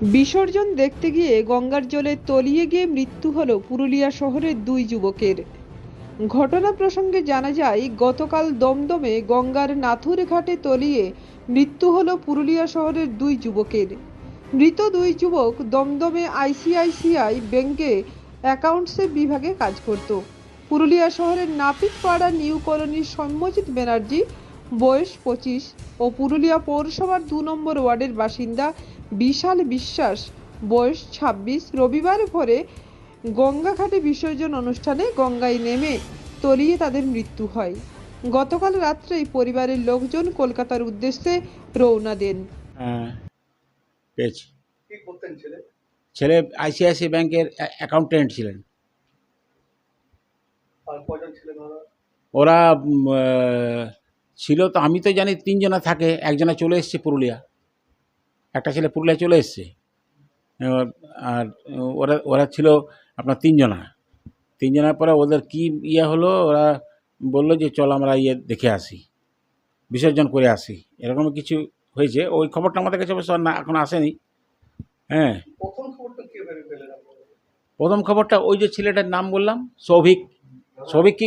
বিসর্জন দেখতে গিয়ে গঙ্গার জলে তলিয়ে গিয়ে মৃত্যু হল পুরুলিয়া শহরের দুই যুবকের। ঘটনা প্রসঙ্গে জানা যায়, গতকাল দমদমে গঙ্গার নাথুর ঘাটে তলিয়ে মৃত্যু হল পুরুলিয়া শহরের দুই যুবকের। মৃত দুই যুবক দমদমে আইসিআইসিআই ব্যাংকে অ্যাকাউন্টসের বিভাগে কাজ করত। পুরুলিয়া শহরের নাপিতপাড়া নিউ কলোনির সৌম্যজিৎ ব্যানার্জি বয়স পঁচিশ ও পুরুলিয়া পৌরসভার দু নম্বর ওয়ার্ডের বাসিন্দা বিশাল বিশ্বাস। বয়স ছাব্বিশ রবিবার ভোরে গঙ্গাঘাটে বিসর্জন অনুষ্ঠানে গঙ্গায় নেমে তলিয়ে তাদের মৃত্যু হয়। গতকাল রাত্রেই পরিবারের লোকজন কলকাতার উদ্দেশ্যে রওনা দেন। হ্যাঁ পেয়েছি। কি করতেন ছেলে? ছেলে আইসিআইসি ব্যাংকের অ্যাকাউন্টেন্ট ছিলেন। আর কজন ছিলেন ওরা ওরা আহ, ছিল তো আমি তো জানি তিনজনা থাকে একজনা চলে এসছে পুরুলিয়া। একটা ছেলে পুরুলিয়া চলে এসছে। আর ওরা ওরা ছিল আপনার তিনজনা। তিনজনার পরে ওদের কি ইয়ে হলো ওরা বলল যে চল আমরা ইয়ে দেখে আসি বিসর্জন করে আসি। এরকম কিছু হয়েছে। ওই খবরটা আমাদের কাছে অবশ্য না এখন আসেনি। হ্যাঁ। প্রথম খবরটা ওই যে ছেলেটার নাম বললাম সৌভিক। সৌভিক কি